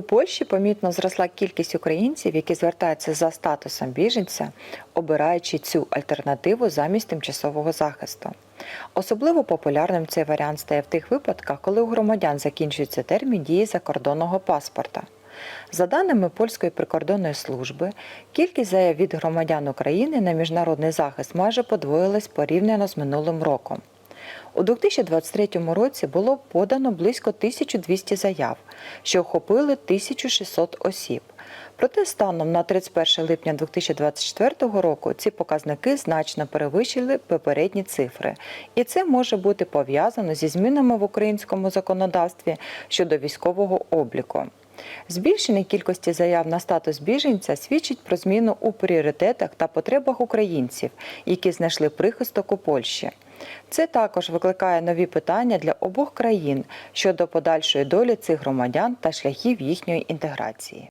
У Польщі помітно зросла кількість українців, які звертаються за статусом біженця, обираючи цю альтернативу замість тимчасового захисту. Особливо популярним цей варіант стає в тих випадках, коли у громадян закінчується термін дії закордонного паспорта. За даними польської прикордонної служби, кількість заяв від громадян України на міжнародний захист майже подвоїлась порівняно з минулим роком. У 2023 році було подано близько 1200 заяв, що охопили 1600 осіб. Проте станом на 31 липня 2024 року ці показники значно перевищили попередні цифри, і це може бути пов'язано зі змінами в українському законодавстві щодо військового обліку. Збільшення кількості заяв на статус біженця свідчить про зміну у пріоритетах та потребах українців, які знайшли прихисток у Польщі. Це також викликає нові питання для обох країн щодо подальшої долі цих громадян та шляхів їхньої інтеграції.